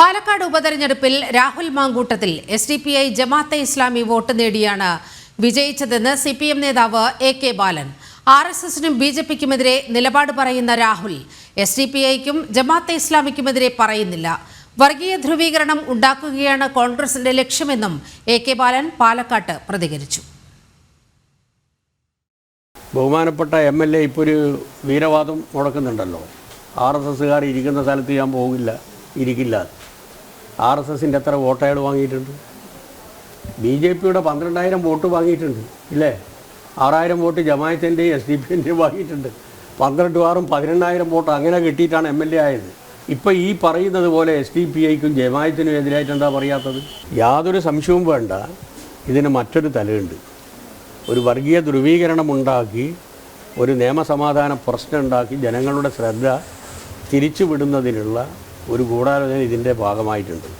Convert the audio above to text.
പാലക്കാട് ഉപതെരഞ്ഞെടുപ്പിൽ Rahul Mankoottathil S D P I Jamaat-e Islami vote നേടിയാണ് വിജയിച്ചതെന്ന് സി പി എം നേതാവ് A K Balan. R S എസിനും B J പിക്കുമെതിരെ നിലപാട് പറയുന്ന രാഹുൽ എസ് ഡി പി ഐക്കും ജമാഅത്തെ ഇസ്ലാമിക്കുമെതിരെ പറയുന്നില്ല. വർഗീയ ധ്രുവീകരണം ഉണ്ടാക്കുകയാണ് കോൺഗ്രസിന്റെ ലക്ഷ്യമെന്നും എ കെ ബാലൻ പാലക്കാട്ട് പ്രതികരിച്ചു. ബഹുമാനപ്പെട്ട എം എൽ എ ഇപ്പോൾ ഒരു വീരവാദം മുടക്കുന്നുണ്ടല്ലോ. ആർ എസ് എസ്സുകാർ ഇരിക്കുന്ന സ്ഥലത്ത് ഞാൻ പോകില്ല ഇരിക്കില്ല. ആർ എസ് എസിന്റെ എത്ര വോട്ട് അയാൾ വാങ്ങിയിട്ടുണ്ട്? ബി ജെ പിയുടെ പന്ത്രണ്ടായിരം വോട്ട് വാങ്ങിയിട്ടുണ്ട് ഇല്ലേ? ആറായിരം വോട്ട് ജമായത്തിന്റെയും എസ് ഡി പിന്റെയും വാങ്ങിയിട്ടുണ്ട്. പന്ത്രണ്ട് ആറും പതിനെണ്ണായിരം വോട്ട് അങ്ങനെ കിട്ടിയിട്ടാണ് എം എൽ എ ആയത്. ഇപ്പം ഈ പറയുന്നത് പോലെ എസ് ഡി പി ഐക്കും ജമായത്തിനും എതിരായിട്ട് എന്താ പറയാത്തത്? യാതൊരു സംശയവും വേണ്ട. ഇതിന് മറ്റൊരു തലയുണ്ട്. ഒരു വർഗീയ ധ്രുവീകരണം ഉണ്ടാക്കി ഒരു നിയമസമാധാന പ്രശ്നം ഉണ്ടാക്കി ജനങ്ങളുടെ ശ്രദ്ധ തിരിച്ചുവിടുന്നതിനുള്ള ഒരു ഗൂഢാലോചന ഇതിന്റെ ഭാഗമായിട്ടുണ്ട്.